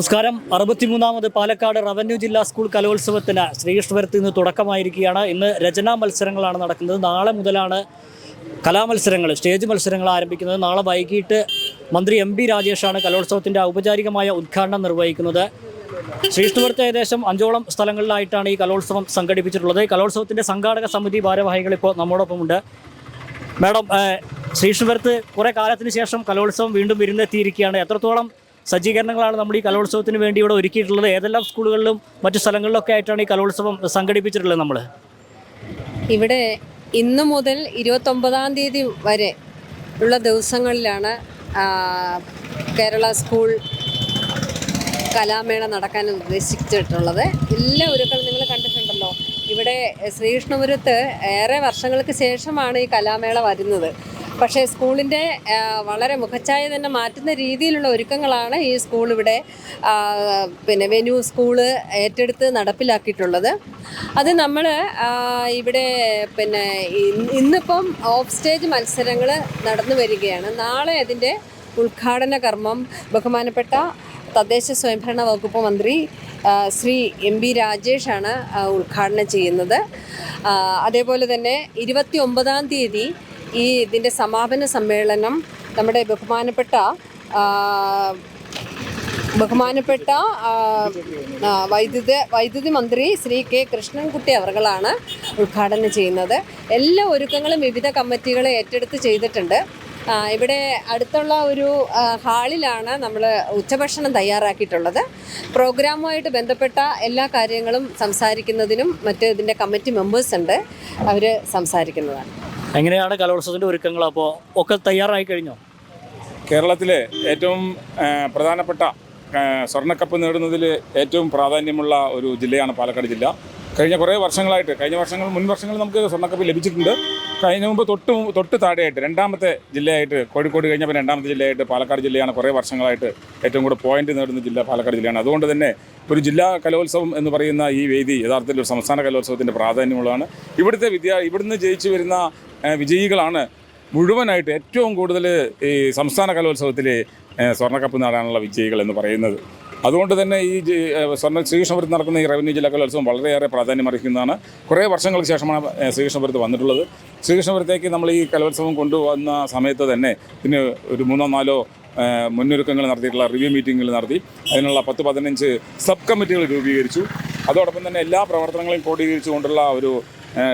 നമസ്കാരം. അറുപത്തിമൂന്നാമത് പാലക്കാട് റവന്യൂ ജില്ലാ സ്കൂൾ കലോത്സവത്തിന് ശ്രീകൃഷ്ണപുരത്ത് ഇന്ന് തുടക്കമായിരിക്കുകയാണ്. ഇന്ന് രചനാ മത്സരങ്ങളാണ് നടക്കുന്നത്. നാളെ മുതലാണ് കലാമത്സരങ്ങൾ സ്റ്റേജ് മത്സരങ്ങൾ ആരംഭിക്കുന്നത്. നാളെ വൈകിട്ട് മന്ത്രി എം പി രാജേഷാണ് കലോത്സവത്തിന്റെ ഔപചാരികമായ ഉദ്ഘാടനം നിർവഹിക്കുന്നത്. ശ്രീകൃഷ്ണപുരത്ത് ഏകദേശം അഞ്ചോളം സ്ഥലങ്ങളിലായിട്ടാണ് ഈ കലോത്സവം സംഘടിപ്പിച്ചിട്ടുള്ളത്. കലോത്സവത്തിന്റെ സംഘാടക സമിതി ഭാരവാഹികൾ ഇപ്പോൾ നമ്മോടൊപ്പമുണ്ട്. മാഡം ശ്രീകൃഷ്ണപുരത്ത് കുറേ കാലത്തിന് ശേഷം കലോത്സവം വീണ്ടും വിരുന്നെത്തിയിരിക്കുകയാണ്. എത്രത്തോളം സജ്ജീകരണങ്ങളാണ് നമ്മൾ ഈ കലോത്സവത്തിന് വേണ്ടി ഇവിടെ ഒരുക്കിയിട്ടുള്ളത്. ഏതെല്ലാം സ്കൂളുകളിലും മറ്റു സ്ഥലങ്ങളിലൊക്കെ ആയിട്ടാണ് ഈ കലോത്സവം സംഘടിപ്പിച്ചിട്ടുള്ളത് നമ്മൾ ഇവിടെ ഇന്ന് മുതൽ ഇരുപത്തൊമ്പതാം തീയതി വരെ ഉള്ള ദിവസങ്ങളിലാണ് കേരള സ്കൂൾ കലാമേള നടക്കാൻ ഉദ്ദേശിച്ചിട്ടുള്ളത്. എല്ലാ ഒരുക്കളും നിങ്ങൾ കണ്ടിട്ടുണ്ടല്ലോ. ഇവിടെ ശ്രീകൃഷ്ണപുരത്ത് ഏറെ വർഷങ്ങൾക്ക് ശേഷമാണ് ഈ കലാമേള വരുന്നത്. പക്ഷേ സ്കൂളിന്റെ വളരെ മുഖച്ഛായ തന്നെ മാറ്റുന്ന രീതിയിലുള്ള ഒരുക്കങ്ങളാണ് ഈ സ്കൂൾ ഇവിടെ പിന്നെ വെന്യൂ സ്കൂൾ ഏറ്റെടുത്ത് നടപ്പിലാക്കിയിട്ടുള്ളത്. അത് നമ്മൾ ഇവിടെ പിന്നെ ഇന്നിപ്പം ഓഫ് സ്റ്റേജ് മത്സരങ്ങൾ നടന്നു വരികയാണ്. നാളെ അതിന്റെ ഉദ്ഘാടന കർമ്മം ബഹുമാനപ്പെട്ട തദ്ദേശ സ്വയംഭരണ വകുപ്പ് മന്ത്രി ശ്രീ എം ബി രാജേഷാണ് ഉദ്ഘാടനം ചെയ്യുന്നത്. അതേപോലെ തന്നെ ഇരുപത്തി ഒമ്പതാം തീയതി ഈ ഇതിന്റെ സമാപന സമ്മേളനം നമ്മുടെ ബഹുമാനപ്പെട്ട ബഹുമാനപ്പെട്ട വൈദ്യുതി വൈദ്യുതി മന്ത്രി ശ്രീ കെ കൃഷ്ണൻകുട്ടി അവർകളാണ് ഉദ്ഘാടനം ചെയ്യുന്നത്. എല്ലാ ഒരുക്കങ്ങളും വിവിധ കമ്മിറ്റികൾ ഏറ്റെടുത്ത് ചെയ്തിട്ടുണ്ട്. ഇവിടെ അടുത്തുള്ള ഒരു ഹാളിലാണ് നമ്മൾ ഉച്ചഭക്ഷണം തയ്യാറാക്കിയിട്ടുള്ളത്. പ്രോഗ്രാമുമായിട്ട് ബന്ധപ്പെട്ട എല്ലാ കാര്യങ്ങളും സംസാരിക്കുന്നതിനും മറ്റ് ഇതിന്റെ കമ്മിറ്റി മെമ്പേഴ്സ് ഉണ്ട്. അവർ സംസാരിക്കുന്നതാണ്. എങ്ങനെയാണ് കലോത്സവത്തിന്റെ ഒരുക്കങ്ങൾ അപ്പോൾ ഒക്കെ തയ്യാറായി കഴിഞ്ഞോ? കേരളത്തിലെ ഏറ്റവും പ്രധാനപ്പെട്ട സ്വർണക്കപ്പ് നേടുന്നതിൽ ഏറ്റവും പ്രാധാന്യമുള്ള ഒരു ജില്ലയാണ് പാലക്കാട് ജില്ല. കഴിഞ്ഞ കുറേ വർഷങ്ങളായിട്ട് കഴിഞ്ഞ വർഷങ്ങൾ മുൻ വർഷങ്ങൾ നമുക്ക് സ്വർണക്കപ്പ് ലഭിച്ചിട്ടുണ്ട്. കഴിഞ്ഞ മുമ്പ് തൊട്ട് തൊട്ട് താഴെയായിട്ട് രണ്ടാമത്തെ ജില്ലയായിട്ട് കോഴിക്കോട് കഴിഞ്ഞപ്പോൾ രണ്ടാമത്തെ ജില്ലയായിട്ട് പാലക്കാട് ജില്ലയാണ് കുറേ വർഷങ്ങളായിട്ട് ഏറ്റവും കൂടുതൽ പോയിന്റ് നേടുന്ന ജില്ല പാലക്കാട് ജില്ലയാണ്. അതുകൊണ്ട് തന്നെ ഒരു ജില്ലാ കലോത്സവം എന്ന് പറയുന്ന ഈ വേദി യഥാർത്ഥത്തിൽ ഒരു സംസ്ഥാന കലോത്സവത്തിന്റെ പ്രാധാന്യമുള്ളതാണ്. ഇവിടുത്തെ വിദ്യാ ഇവിടുന്ന് ജയിച്ചു വരുന്ന വിജയികളാണ് മുഴുവനായിട്ട് ഏറ്റവും കൂടുതൽ ഈ സംസ്ഥാന കലോത്സവത്തിൽ സ്വർണക്കപ്പ് നേടാനുള്ള വിജയികൾ എന്ന് പറയുന്നത്. അതുകൊണ്ട് തന്നെ ഈ സ്വർണ ശ്രീകൃഷ്ണപുരത്ത് നടക്കുന്ന ഈ റവന്യൂ ജില്ലാ കലോത്സവം വളരെയേറെ പ്രാധാന്യം അർഹിക്കുന്നതാണ് കുറേ വർഷങ്ങൾക്ക് ശേഷമാണ് ശ്രീകൃഷ്ണപുരത്ത് വന്നിട്ടുള്ളത്. ശ്രീകൃഷ്ണപുരത്തേക്ക് നമ്മൾ ഈ കലോത്സവം കൊണ്ടുവന്ന സമയത്ത് തന്നെ ഇതിന് ഒരു മൂന്നോ നാലോ മുന്നൊരുക്കങ്ങൾ നടത്തിയിട്ടുള്ള റിവ്യൂ മീറ്റിങ്ങുകൾ നടത്തി. അതിനുള്ള പത്ത് പതിനഞ്ച് സബ് കമ്മിറ്റികൾ രൂപീകരിച്ചു. അതോടൊപ്പം തന്നെ എല്ലാ പ്രവർത്തനങ്ങളെയും ക്രോഡീകരിച്ചുകൊണ്ടുള്ള ഒരു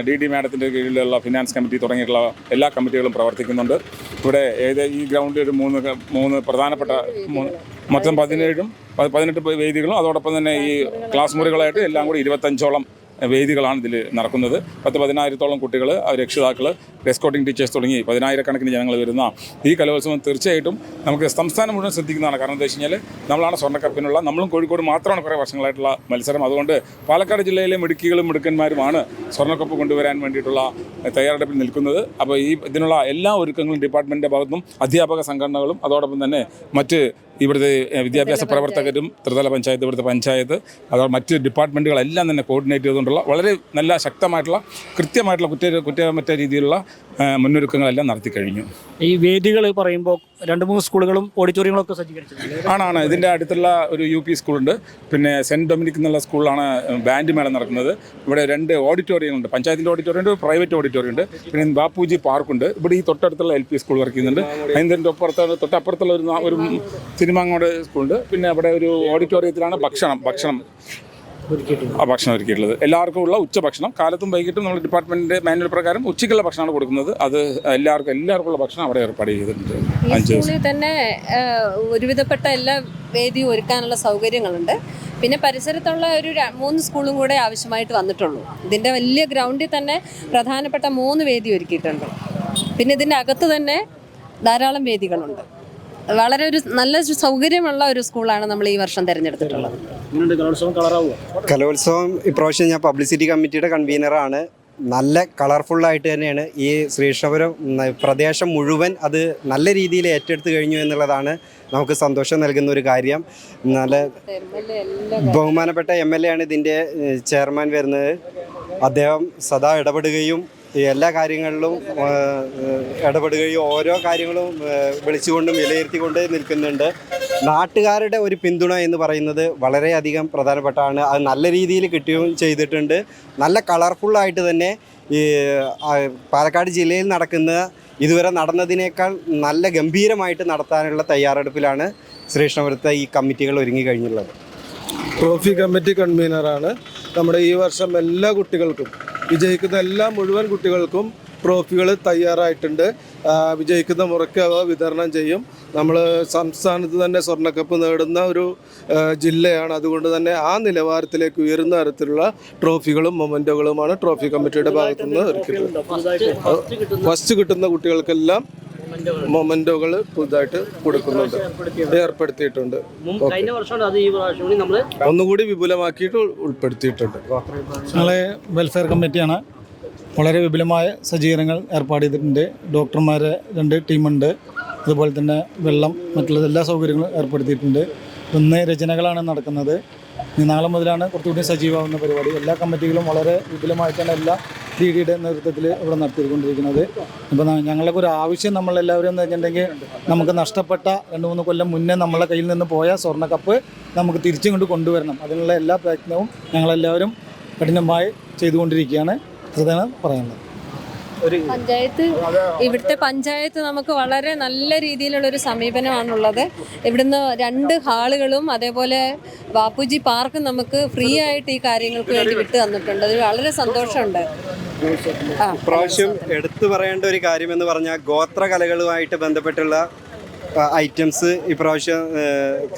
ഡി ഡി മാഡത്തിന്റെ കീഴിലുള്ള ഫിനാൻസ് കമ്മിറ്റി തുടങ്ങിയിട്ടുള്ള എല്ലാ കമ്മിറ്റികളും പ്രവർത്തിക്കുന്നുണ്ട്. ഇവിടെ ഏത് ഈ ഗ്രൗണ്ടിൽ ഒരു മൂന്ന് മൂന്ന് പ്രധാനപ്പെട്ട മൊത്തം പതിനേഴും പതിനെട്ട് വേദികളും അതോടൊപ്പം തന്നെ ഈ ക്ലാസ് മുറികളായിട്ട് എല്ലാം കൂടി ഇരുപത്തഞ്ചോളം വേദികളാണ് ഇതിൽ നടക്കുന്നത്. പത്ത് പതിനായിരത്തോളം കുട്ടികൾ രക്ഷിതാക്കൾ എസ്കോട്ടിംഗ് ടീച്ചേഴ്സ് തുടങ്ങി പതിനായിരക്കണക്കിന് ജനങ്ങൾ വരുന്ന ഈ കലോത്സവം തീർച്ചയായിട്ടും നമുക്ക് സംസ്ഥാനം മുഴുവൻ ശ്രദ്ധിക്കുന്നതാണ്. കാരണം എന്താ വെച്ച് കഴിഞ്ഞാൽ നമ്മളാണ് സ്വർണക്കപ്പിനുള്ള നമ്മളും കോഴിക്കോട് മാത്രമാണ് കുറേ വർഷങ്ങളായിട്ടുള്ള മത്സരം. അതുകൊണ്ട് പാലക്കാട് ജില്ലയിലെ മിടുക്കികളും മിടുക്കന്മാരുമാണ് സ്വർണക്കപ്പ് കൊണ്ടുവരാൻ വേണ്ടിയിട്ടുള്ള തയ്യാറെടുപ്പിൽ നിൽക്കുന്നത്. അപ്പോൾ ഈ ഇതിനുള്ള എല്ലാ ഒരുക്കങ്ങളും ഡിപ്പാർട്ട്മെന്റിന്റെ ഭാഗത്തും അധ്യാപക സംഘടനകളും അതോടൊപ്പം തന്നെ മറ്റ് ഇവിടുത്തെ വിദ്യാഭ്യാസ പ്രവർത്തകരും ത്രിതല പഞ്ചായത്ത് ഇവിടുത്തെ പഞ്ചായത്ത് അതോ മറ്റ് ഡിപ്പാർട്ട്മെന്റുകളെല്ലാം തന്നെ കോർഡിനേറ്റ് ചെയ്തുകൊണ്ടുള്ള വളരെ നല്ല ശക്തമായിട്ടുള്ള കൃത്യമായിട്ടുള്ള കുറ്റ കുറ്റമറ്റ രീതിയിലുള്ള മുന്നൊരുക്കങ്ങളെല്ലാം നടത്തി കഴിഞ്ഞു. ഈ വേദികൾ പറയുമ്പോൾ രണ്ട് മൂന്ന് സ്കൂളുകളും ഓഡിറ്റോറിയങ്ങളൊക്കെ സജ്ജീകരിച്ചിട്ടുണ്ട്. ആണാണ് ഇതിന്റെ അടുത്തുള്ള ഒരു യു പി സ്കൂളുണ്ട്. പിന്നെ സെന്റ് ഡൊമിനിക് എന്നുള്ള സ്കൂളിലാണ് ബാൻഡ് മേള നടക്കുന്നത്. ഇവിടെ രണ്ട് ഓഡിറ്റോറിയം ഉണ്ട് പഞ്ചായത്തിന്റെ ഓഡിറ്റോറിയം ഉണ്ട് പ്രൈവറ്റ് ഓഡിറ്റോറിയം ഉണ്ട് പിന്നെ ബാപ്പുജി പാർക്കുണ്ട്. ഇവിടെ ഈ തൊട്ടടുത്തുള്ള എൽ പി സ്കൂൾ വർക്ക് ചെയ്യുന്നുണ്ട്. അതിന്റെ അപ്പുറത്ത് തൊട്ടപ്പുറത്തുള്ള ഒരു ഒരു സിനിമാങ്ങോട് സ്കൂളുണ്ട്. പിന്നെ അവിടെ ഒരു ഓഡിറ്റോറിയത്തിലാണ് ഭക്ഷണം ഭക്ഷണം. ഭക്ഷണം ഒരുക്കിയിട്ടുള്ളത്. എല്ലാവർക്കും ഉള്ള ഉച്ചഭക്ഷണം കാലത്തും വൈകിട്ടും നമ്മൾ ഡിപ്പാർട്ട്മെന്റിന്റെ മാനുവൽ പ്രകാരം ഉച്ചയ്ക്കുള്ള ഭക്ഷണമാണ് കൊടുക്കുന്നത്. അത് എല്ലാവർക്കും എല്ലാവർക്കും ഉള്ള ഭക്ഷണം അവിടെ ഏർപ്പാട് ചെയ്തിട്ടുണ്ട്. അഞ്ച് തന്നെ ഒരുവിധപ്പെട്ട എല്ലാ വേദിയും ഒരുക്കാനുള്ള സൗകര്യങ്ങളുണ്ട്. പിന്നെ പരിസരത്തുള്ള ഒരു മൂന്ന് സ്കൂളും കൂടെ ആവശ്യമായിട്ട് വന്നിട്ടുള്ളൂ. ഇതിന്റെ വലിയ ഗ്രൗണ്ടിൽ തന്നെ പ്രധാനപ്പെട്ട മൂന്ന് വേദി ഒരുക്കിയിട്ടുണ്ട്. പിന്നെ ഇതിന്റെ അകത്ത് തന്നെ ധാരാളം വേദികളുണ്ട്. വളരെ ഒരു നല്ല സൗകര്യമുള്ള ഒരു സ്കൂളാണ് നമ്മൾ ഈ വർഷം തിരഞ്ഞെടുത്തിട്ടുള്ളത്. കലോത്സവം ഇപ്രാവശ്യം ഞാൻ പബ്ലിസിറ്റി കമ്മിറ്റിയുടെ കൺവീനറാണ് നല്ല കളർഫുള്ളായിട്ട് തന്നെയാണ് ഈ ശ്രീകൃഷ്ണപുരം പ്രദേശം മുഴുവൻ അത് നല്ല രീതിയിൽ ഏറ്റെടുത്ത് കഴിഞ്ഞു എന്നുള്ളതാണ് നമുക്ക് സന്തോഷം നൽകുന്ന ഒരു കാര്യം. നല്ല ബഹുമാനപ്പെട്ട എം എൽ എ ആണ് ഇതിന്റെ ചെയർമാൻ വരുന്നത്. അദ്ദേഹം സദാ ഇടപെടുകയും എല്ലാ കാര്യങ്ങളിലും ഇടപെടുകയും ഓരോ കാര്യങ്ങളും വിളിച്ചുകൊണ്ടും വിലയിരുത്തിക്കൊണ്ട് നിൽക്കുന്നുണ്ട്. നാട്ടുകാരുടെ ഒരു പിന്തുണ എന്ന് പറയുന്നത് വളരെയധികം പ്രധാനപ്പെട്ടാണ്. അത് നല്ല രീതിയിൽ കിട്ടുകയും ചെയ്തിട്ടുണ്ട്. നല്ല കളർഫുള്ളായിട്ട് തന്നെ ഈ പാലക്കാട് ജില്ലയിൽ നടക്കുന്ന ഇതുവരെ നടന്നതിനേക്കാൾ നല്ല ഗംഭീരമായിട്ട് നടത്താനുള്ള തയ്യാറെടുപ്പിലാണ് ശ്രീകൃഷ്ണപുരത്തെ ഈ കമ്മിറ്റികൾ ഒരുങ്ങി കഴിഞ്ഞുള്ളത് ട്രോഫി കമ്മിറ്റി കൺവീനറാണ് നമ്മുടെ ഈ വർഷം എല്ലാ കുട്ടികൾക്കും വിജയിക്കുന്ന എല്ലാ മുഴുവൻ കുട്ടികൾക്കും ട്രോഫികൾ തയ്യാറായിട്ടുണ്ട്. വിജയിക്കുന്ന മുറയ്ക്ക് അവ വിതരണം ചെയ്യും. നമ്മൾ സംസ്ഥാനത്ത് തന്നെ സ്വർണക്കപ്പ് നേടുന്ന ഒരു ജില്ലയാണ്. അതുകൊണ്ട് തന്നെ ആ നിലവാരത്തിലേക്ക് ഉയരുന്ന തരത്തിലുള്ള ട്രോഫികളും മൊമെന്റുകളുമാണ് ട്രോഫി കമ്മിറ്റിയുടെ ഭാഗത്തുനിന്ന് ഒരുക്കിയിട്ടുള്ളത്. ഫസ്റ്റ് കിട്ടുന്ന കുട്ടികൾക്കെല്ലാം മൊമെന്റുകൾ പുതുതായിട്ട് കൊടുക്കുന്നുണ്ട്. ഏർപ്പെടുത്തിയിട്ടുണ്ട്. കഴിഞ്ഞ വർഷമാണ് അത് ഈ പ്രാവശ്യം കൂടി നമ്മൾ ഒന്നുകൂടി വിപുലമാക്കിയിട്ട് ഉൾ- ഉൾപ്പെടുത്തിയിട്ടുണ്ട്. ഞങ്ങളെ വെൽഫെയർ കമ്മിറ്റിയാണ് വളരെ വിപുലമായ സജ്ജീകരണങ്ങൾ ഏർപ്പാട് ചെയ്തിട്ടുണ്ട്. ഡോക്ടർമാരെ രണ്ട് ടീമുണ്ട്. അതുപോലെ തന്നെ വെള്ളം മറ്റുള്ള എല്ലാ സൗകര്യങ്ങളും ഏർപ്പെടുത്തിയിട്ടുണ്ട്. ഇന്ന് രചനകളാണ് നടക്കുന്നത്. ഇനി നാളെ മുതലാണ് കുറച്ചുകൂടി സജീവമാകുന്ന പരിപാടി. എല്ലാ കമ്മിറ്റികളും വളരെ വിപുലമായിട്ടാണ് എല്ലാ ഡി ഡിയുടെ നേതൃത്വത്തിൽ ഇവിടെ നടത്തിക്കൊണ്ടിരിക്കുന്നത്. ഇപ്പം ഞങ്ങൾക്ക് ഒരു ആവശ്യം നമ്മളെല്ലാവരും എന്ന് വെച്ചിട്ടുണ്ടെങ്കിൽ നമുക്ക് നഷ്ടപ്പെട്ട രണ്ട് മൂന്ന് കൊല്ലം മുന്നേ നമ്മളെ കയ്യിൽ നിന്ന് പോയ സ്വർണക്കപ്പ് നമുക്ക് തിരിച്ചും കൊണ്ട് കൊണ്ടുവരണം. അതിനുള്ള എല്ലാ പ്രയത്നവും ഞങ്ങളെല്ലാവരും കഠിനമായി ചെയ്തുകൊണ്ടിരിക്കുകയാണ്. അതാണ് പറയുന്നത്. പഞ്ചായത്ത് ഇവിടുത്തെ പഞ്ചായത്ത് നമുക്ക് വളരെ നല്ല രീതിയിലുള്ള ഒരു സമീപനമാണുള്ളത്. ഇവിടുന്ന് രണ്ട് ഹാളുകളും അതേപോലെ ബാപ്പുജി പാർക്കും നമുക്ക് ഫ്രീ ആയിട്ട് ഈ കാര്യങ്ങൾക്ക് വേണ്ടി വിട്ടു തന്നിട്ടുണ്ട്. അതിൽ വളരെ സന്തോഷമുണ്ട്. ആ. ഇപ്രാവശ്യം എടുത്തു പറയേണ്ട ഒരു കാര്യം എന്ന് പറഞ്ഞാൽ ഗോത്ര കലകളുമായിട്ട് ബന്ധപ്പെട്ടുള്ള ഐറ്റംസ് ഇപ്രാവശ്യം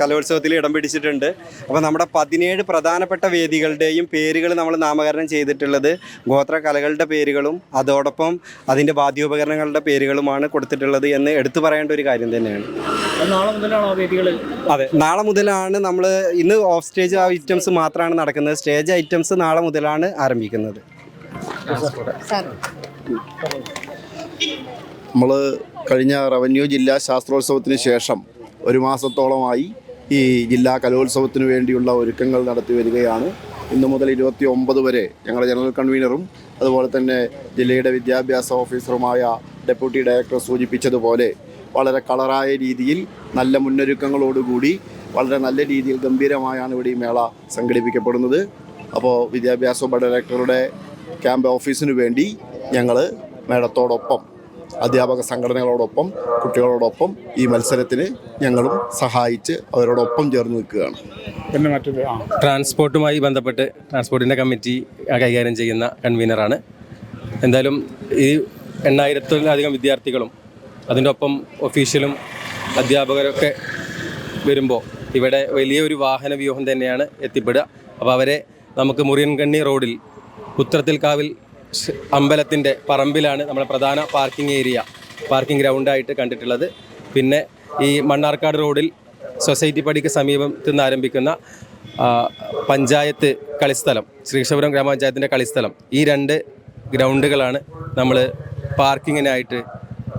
കലോത്സവത്തിൽ ഇടം പിടിച്ചിട്ടുണ്ട്. അപ്പോൾ നമ്മുടെ പതിനേഴ് പ്രധാനപ്പെട്ട വേദികളുടെയും പേരുകൾ നമ്മൾ നാമകരണം ചെയ്തിട്ടുള്ളത് ഗോത്ര കലകളുടെ പേരുകളും അതോടൊപ്പം അതിന്റെ വാദ്യോപകരണങ്ങളുടെ പേരുകളുമാണ് കൊടുത്തിട്ടുള്ളത് എന്ന് എടുത്തു പറയേണ്ട ഒരു കാര്യം തന്നെയാണ്. നാളെ മുതലാണോ വേദികൾ അതെ നാളെ മുതലാണ് നമ്മൾ ഇന്ന് ഓഫ് സ്റ്റേജ് ഐറ്റംസ് മാത്രമാണ് നടക്കുന്നത്. സ്റ്റേജ് ഐറ്റംസ് നാളെ മുതലാണ് ആരംഭിക്കുന്നത്. നമ്മൾ കഴിഞ്ഞ റവന്യൂ ജില്ലാ ശാസ്ത്രോത്സവത്തിന് ശേഷം ഒരു മാസത്തോളമായി ഈ ജില്ലാ കലോത്സവത്തിന് വേണ്ടിയുള്ള ഒരുക്കങ്ങൾ നടത്തി വരികയാണ്. ഇന്നു മുതൽ ഇരുപത്തി ഒമ്പത് വരെ ഞങ്ങളുടെ ജനറൽ കൺവീനറും അതുപോലെ തന്നെ ജില്ലയുടെ വിദ്യാഭ്യാസ ഓഫീസറുമായ ഡെപ്യൂട്ടി ഡയറക്ടർ സൂചിപ്പിച്ചതുപോലെ വളരെ കളറായ രീതിയിൽ നല്ല മുന്നൊരുക്കങ്ങളോടുകൂടി വളരെ നല്ല രീതിയിൽ ഗംഭീരമായാണ് ഇവിടെ ഈ മേള സംഘടിപ്പിക്കപ്പെടുന്നത്. അപ്പോൾ വിദ്യാഭ്യാസ ഉപ ഡയറക്ടറുടെ ക്യാമ്പ് ഓഫീസിന് വേണ്ടി ഞങ്ങൾ മേടത്തോടൊപ്പം അധ്യാപക സംഘടനകളോടൊപ്പം കുട്ടികളോടൊപ്പം ഈ മത്സരത്തിന് ഞങ്ങളും സഹായിച്ച് അവരോടൊപ്പം ചേർന്ന് നിൽക്കുകയാണ്. പിന്നെ മറ്റൊരു ട്രാൻസ്പോർട്ടുമായി ബന്ധപ്പെട്ട് ട്രാൻസ്പോർട്ടിന്റെ കമ്മിറ്റി കൈകാര്യം ചെയ്യുന്ന കൺവീനറാണ്. എന്തായാലും ഈ എണ്ണായിരത്തിലധികം വിദ്യാർത്ഥികളും അതിന്റെ ഒപ്പം ഒഫീഷ്യലും അധ്യാപകരൊക്കെ വരുമ്പോൾ ഇവിടെ വലിയൊരു വാഹന വ്യൂഹം തന്നെയാണ് എത്തിപ്പെടുക. അപ്പോൾ അവരെ നമുക്ക് മുറിയൻകണ്ണി റോഡിൽ ഉത്രത്തിൽക്കാവിൽ അമ്പലത്തിന്റെ പറമ്പിലാണ് നമ്മുടെ പ്രധാന പാർക്കിംഗ് ഏരിയ പാർക്കിംഗ് ഗ്രൗണ്ടായിട്ട് കണ്ടിട്ടുള്ളത്. പിന്നെ ഈ മണ്ണാർക്കാട് റോഡിൽ സൊസൈറ്റി പടിക്ക് സമീപത്ത് നിന്ന് ആരംഭിക്കുന്ന പഞ്ചായത്ത് കളിസ്ഥലം ശ്രീകൃഷ്ണപുരം ഗ്രാമപഞ്ചായത്തിന്റെ കളിസ്ഥലം ഈ രണ്ട് ഗ്രൗണ്ടുകളാണ് നമ്മൾ പാർക്കിങ്ങിനായിട്ട്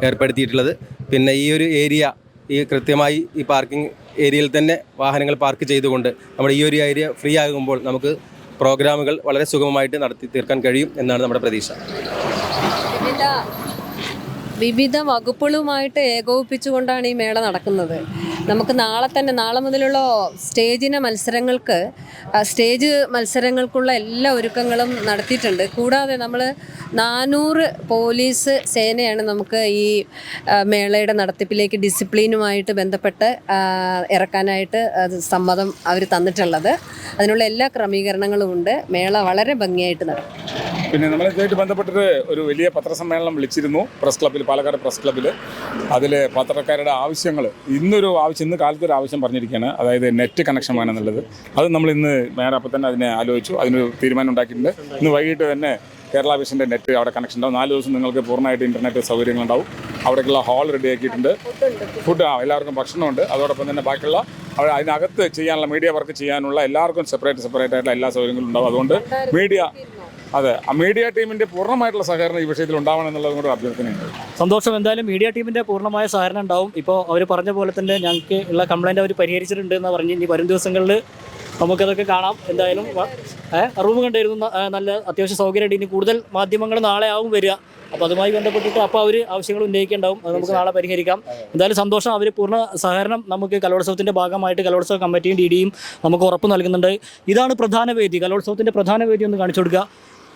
ഏർപ്പെടുത്തിയിട്ടുള്ളത്. പിന്നെ ഈ ഒരു ഏരിയ ഈ കൃത്യമായി ഈ പാർക്കിംഗ് ഏരിയയിൽ തന്നെ വാഹനങ്ങൾ പാർക്ക് ചെയ്തുകൊണ്ട് നമ്മുടെ ഈ ഒരു ഏരിയ ഫ്രീ ആകുമ്പോൾ നമുക്ക് പ്രോഗ്രാമുകൾ വളരെ സുഗമമായിട്ട് നടത്തി തീർക്കാൻ കഴിയും എന്നാണ് നമ്മുടെ പ്രതീക്ഷ. വിവിധ വകുപ്പുകളുമായിട്ട് ഏകോപിപ്പിച്ചുകൊണ്ടാണ് ഈ മേള നടക്കുന്നത്. നമുക്ക് നാളെ തന്നെ നാളെ മുതലുള്ള സ്റ്റേജിന മത്സരങ്ങൾക്ക് സ്റ്റേജ് മത്സരങ്ങൾക്കുള്ള എല്ലാ ഒരുക്കങ്ങളും നടത്തിയിട്ടുണ്ട്. കൂടാതെ നമ്മൾ നാനൂറ് പോലീസ് സേനയാണ് നമുക്ക് ഈ മേളയുടെ നടത്തിപ്പിലേക്ക് ഡിസിപ്ലിനുമായിട്ട് ബന്ധപ്പെട്ട് ഇറക്കാനായിട്ട് സമ്മതം അവർ തന്നിട്ടുള്ളത്. അതിനുള്ള എല്ലാ ക്രമീകരണങ്ങളും ഉണ്ട്. മേള വളരെ ഭംഗിയായിട്ട് നടക്കും. പിന്നെ നമ്മൾ ഇതുമായിട്ട് ബന്ധപ്പെട്ടിട്ട് ഒരു വലിയ പത്രസമ്മേളനം വിളിച്ചിരുന്നു. പ്രസ് ക്ലബ്ബിൽ പാലക്കാട് പ്രസ് ക്ലബ്ബിൽ അതിൽ പത്രക്കാരുടെ ആവശ്യങ്ങൾ ഇന്നൊരു ആവശ്യം ഇന്ന് കാലത്ത് ഒരു ആവശ്യം പറഞ്ഞിരിക്കുകയാണ്. അതായത് നെറ്റ് കണക്ഷൻ വേണമെന്നുള്ളത് അത് നമ്മൾ ഇന്ന് മേയർ അപ്പം തന്നെ അതിനെ ആലോചിച്ചു. അതിനൊരു തീരുമാനം ഉണ്ടാക്കിയിട്ടുണ്ട്. ഇന്ന് വൈകിട്ട് തന്നെ കേരള വിഷന്റെ നെറ്റ് അവിടെ കണക്ഷൻ ഉണ്ടാവും. നാല് ദിവസം നിങ്ങൾക്ക് പൂർണമായിട്ട് ഇന്റർനെറ്റ് സൗകര്യങ്ങളുണ്ടാവും അവിടേക്കുള്ള ഹാൾ റെഡിയാക്കിയിട്ടുണ്ട് ഫുഡ് ആ എല്ലാവർക്കും ഭക്ഷണമുണ്ട്. അതോടൊപ്പം തന്നെ ബാക്കിയുള്ള അവിടെ അതിനകത്ത് ചെയ്യാനുള്ള മീഡിയ വർക്ക് ചെയ്യാനുള്ള എല്ലാവർക്കും സെപ്പറേറ്റ് സെപ്പറേറ്റ് ആയിട്ടുള്ള എല്ലാ സൗകര്യങ്ങളും ഉണ്ടാവും. അതുകൊണ്ട് മീഡിയ അതെ മീഡിയ ടീമിന്റെ പൂർണമായിട്ടുള്ള സഹകരണം ഈ വിഷയത്തിൽ ഉണ്ടാവണം എന്നുള്ളത് കൂടെ അഭ്യർത്ഥനയുണ്ട്. സന്തോഷം. എന്തായാലും മീഡിയ ടീമിന്റെ പൂർണമായ സഹകരണം ഉണ്ടാവും. ഇപ്പോൾ അവർ പറഞ്ഞ പോലെ തന്നെ ഞങ്ങൾക്ക് ഉള്ള കംപ്ലൈന്റ് അവർ പരിഹരിച്ചിട്ടുണ്ട് എന്ന് പറഞ്ഞ് ഇനി വരും ദിവസങ്ങളിൽ നമുക്കതൊക്കെ കാണാം. എന്തായാലും റൂം കണ്ടായിരുന്നു. നല്ല അത്യാവശ്യ സൗകര്യമായിട്ട് ഇനി കൂടുതൽ മാധ്യമങ്ങൾ നാളെ ആവും വരിക. അപ്പോൾ അതുമായി ബന്ധപ്പെട്ടിട്ട് അപ്പോൾ അവർ ആവശ്യങ്ങൾ ഉന്നയിക്കേണ്ടാവും. അത് നമുക്ക് നാളെ പരിഹരിക്കാം. എന്തായാലും സന്തോഷം. അവർ പൂർണ സഹകരണം നമുക്ക് കലോത്സവത്തിന്റെ ഭാഗമായിട്ട് കലോത്സവ കമ്മിറ്റിയും ഡി ഡിയും നമുക്ക് ഉറപ്പ് നൽകുന്നുണ്ട്. ഇതാണ് പ്രധാന വേദി. കലോത്സവത്തിന്റെ പ്രധാന വേദി ഒന്ന് കാണിച്ചു കൊടുക്കുക.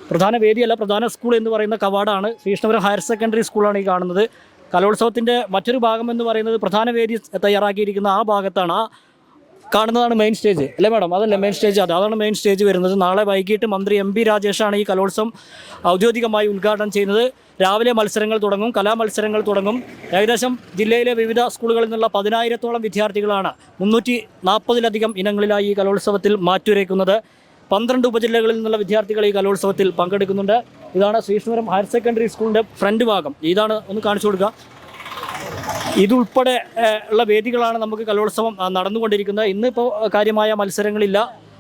പ്രധാന വേദിയല്ല പ്രധാന സ്കൂൾ എന്ന് പറയുന്ന കവാടാണ്. ശ്രീകൃഷ്ണപുരം ഹയർ സെക്കൻഡറി സ്കൂളാണ് ഈ കാണുന്നത്. കലോത്സവത്തിന്റെ മറ്റൊരു ഭാഗം എന്ന് പറയുന്നത് പ്രധാന വേദി തയ്യാറാക്കിയിരിക്കുന്ന ആ ഭാഗത്താണ് ആ കാണുന്നതാണ് മെയിൻ സ്റ്റേജ് അല്ലേ മാഡം അതല്ലേ മെയിൻ സ്റ്റേജ് അത് അതാണ് മെയിൻ സ്റ്റേജ് വരുന്നത്. നാളെ വൈകിട്ട് മന്ത്രി എം പി രാജേഷാണ് ഈ കലോത്സവം ഔദ്യോഗികമായി ഉദ്ഘാടനം ചെയ്യുന്നത്. രാവിലെ മത്സരങ്ങൾ തുടങ്ങും കലാമത്സരങ്ങൾ തുടങ്ങും. ഏകദേശം ജില്ലയിലെ വിവിധ സ്കൂളുകളിൽ നിന്നുള്ള പതിനായിരത്തോളം വിദ്യാർത്ഥികളാണ് മുന്നൂറ്റി നാൽപ്പതിലധികം ഇനങ്ങളിലായി ഈ കലോത്സവത്തിൽ മാറ്റുരയ്ക്കുന്നത്. പന്ത്രണ്ട് ഉപജില്ലകളിൽ നിന്നുള്ള വിദ്യാർത്ഥികൾ ഈ കലോത്സവത്തിൽ പങ്കെടുക്കുന്നുണ്ട്. ഇതാണ് ശ്രീഷ്ണപുരം ഹയർ സെക്കൻഡറി സ്കൂളിന്റെ ഫ്രണ്ട് ഭാഗം. ഇതാണ് ഒന്ന് കാണിച്ചു കൊടുക്കുക. ഇതുൾപ്പെടെ ഉള്ള വേദികളാണ് നമുക്ക് കലോത്സവം നടന്നുകൊണ്ടിരിക്കുന്നത്. ഇന്നിപ്പോൾ കാര്യമായ മത്സരങ്ങളില്ല.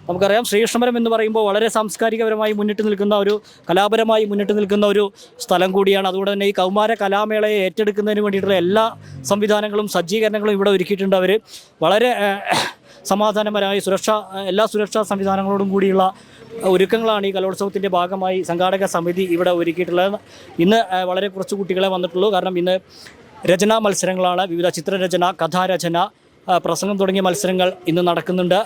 നമുക്കറിയാം ശ്രീകൃഷ്ണപുരം എന്ന് പറയുമ്പോൾ വളരെ സാംസ്കാരികപരമായി മുന്നിട്ട് നിൽക്കുന്ന ഒരു കലാപരമായി മുന്നിട്ട് നിൽക്കുന്ന ഒരു സ്ഥലം കൂടിയാണ്. അതുകൊണ്ട് തന്നെ ഈ കൗമാര കലാമേളയെ ഏറ്റെടുക്കുന്നതിന് വേണ്ടിയിട്ടുള്ള എല്ലാ സംവിധാനങ്ങളും സജ്ജീകരണങ്ങളും ഇവിടെ ഒരുക്കിയിട്ടുണ്ട് അവർ വളരെ സമാധാനപരമായി സുരക്ഷ എല്ലാ സുരക്ഷാ സംവിധാനങ്ങളോടും കൂടിയുള്ള ഒരുക്കങ്ങളാണ് ഈ കലോത്സവത്തിന്റെ ഭാഗമായി സംഘാടക സമിതി ഇവിടെ ഒരുക്കിയിട്ടുള്ളത്. ഇന്ന് വളരെ കുറച്ച് കുട്ടികളെ വന്നിട്ടുള്ളൂ. കാരണം ഇന്ന് രചനാ മത്സരങ്ങളാണ്. വിവിധ ചിത്രരചന കഥാരചന പ്രസംഗം തുടങ്ങിയ മത്സരങ്ങൾ ഇന്ന് നടക്കുന്നുണ്ട്.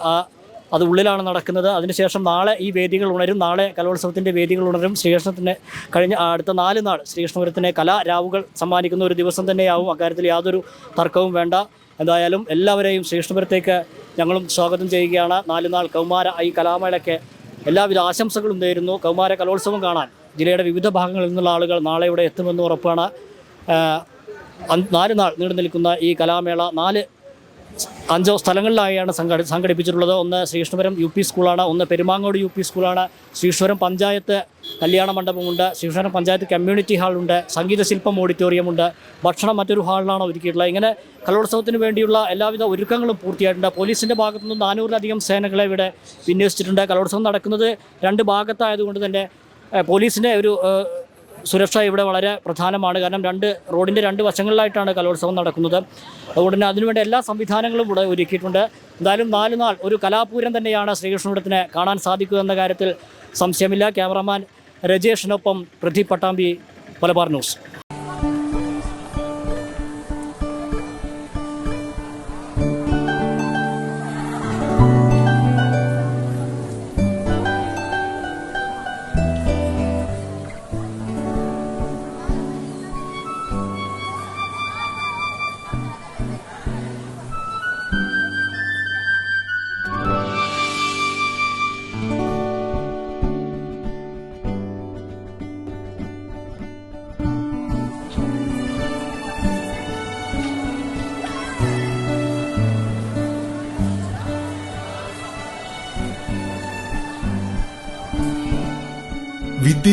അത് ഉള്ളിലാണ് നടക്കുന്നത്. അതിനുശേഷം നാളെ ഈ വേദികൾ ഉണരും. നാളെ കലോത്സവത്തിന്റെ വേദികൾ ഉണരും. ശ്രീകൃഷ്ണത്തിന് കഴിഞ്ഞ അടുത്ത നാല് നാൾ ശ്രീകൃഷ്ണപുരത്തിനെ കലാരാവുകൾ സമ്മാനിക്കുന്ന ഒരു ദിവസം തന്നെയാവും. അക്കാര്യത്തിൽ യാതൊരു തർക്കവും വേണ്ട. എന്തായാലും എല്ലാവരെയും ശ്രീകൃഷ്ണപുരത്തേക്ക് ഞങ്ങളും സ്വാഗതം ചെയ്യുകയാണ്. നാലുനാൾ കൗമാര ഈ കലാമേളയ്ക്ക് എല്ലാവിധ ആശംസകളും നേരുന്നു. കൗമാര കലോത്സവം കാണാൻ ജില്ലയുടെ വിവിധ ഭാഗങ്ങളിൽ നിന്നുള്ള ആളുകൾ നാളെ ഇവിടെ എത്തുമെന്ന് ഉറപ്പാണ്. നാല് നാൾ നീണ്ടു നിൽക്കുന്ന ഈ കലാമേള നാല് അഞ്ചോ സ്ഥലങ്ങളിലായാണ് സംഘടി സംഘടിപ്പിച്ചിട്ടുള്ളത്. ഒന്ന് ശ്രീകൃഷ്ണപുരം യു പി സ്കൂളാണ് ഒന്ന് പെരുമാങ്ങോട് യു പി സ്കൂളാണ് ശ്രീകൃഷ്ണപുരം പഞ്ചായത്ത് കല്യാണ മണ്ഡപമുണ്ട് ശ്രീകൃഷ്ണപുരം പഞ്ചായത്ത് കമ്മ്യൂണിറ്റി ഹാളുണ്ട് സംഗീത ശില്പം ഓഡിറ്റോറിയമുണ്ട് ഭക്ഷണം മറ്റൊരു ഹാളിലാണ് ഒരുക്കിയിട്ടുള്ളത്. ഇങ്ങനെ കലോത്സവത്തിന് വേണ്ടിയുള്ള എല്ലാവിധ ഒരുക്കങ്ങളും പൂർത്തിയായിട്ടുണ്ട്. പോലീസിന്റെ ഭാഗത്തു നിന്ന് നാനൂറിലധികം സേനകളെ ഇവിടെ വിന്യസിച്ചിട്ടുണ്ട്. കലോത്സവം നടക്കുന്നത് രണ്ട് ഭാഗത്തായതുകൊണ്ട് തന്നെ പോലീസിന്റെ ഒരു സുരക്ഷ ഇവിടെ വളരെ പ്രധാനമാണ്. കാരണം രണ്ട് റോഡിന്റെ രണ്ട് വശങ്ങളിലായിട്ടാണ് കലോത്സവം നടക്കുന്നത്. അതുകൊണ്ട് തന്നെ അതിനുവേണ്ട എല്ലാ സംവിധാനങ്ങളും ഇവിടെ ഒരുക്കിയിട്ടുണ്ട്. എന്തായാലും നാല് നാൾ ഒരു കലാപൂരം തന്നെയാണ് ശ്രീകൃഷ്ണപുരത്തിന് കാണാൻ സാധിക്കുക എന്ന കാര്യത്തിൽ സംശയമില്ല. ക്യാമറമാൻ രജേഷിനൊപ്പം പ്രദീപ് പട്ടാമ്പി മലബാർ ന്യൂസ്.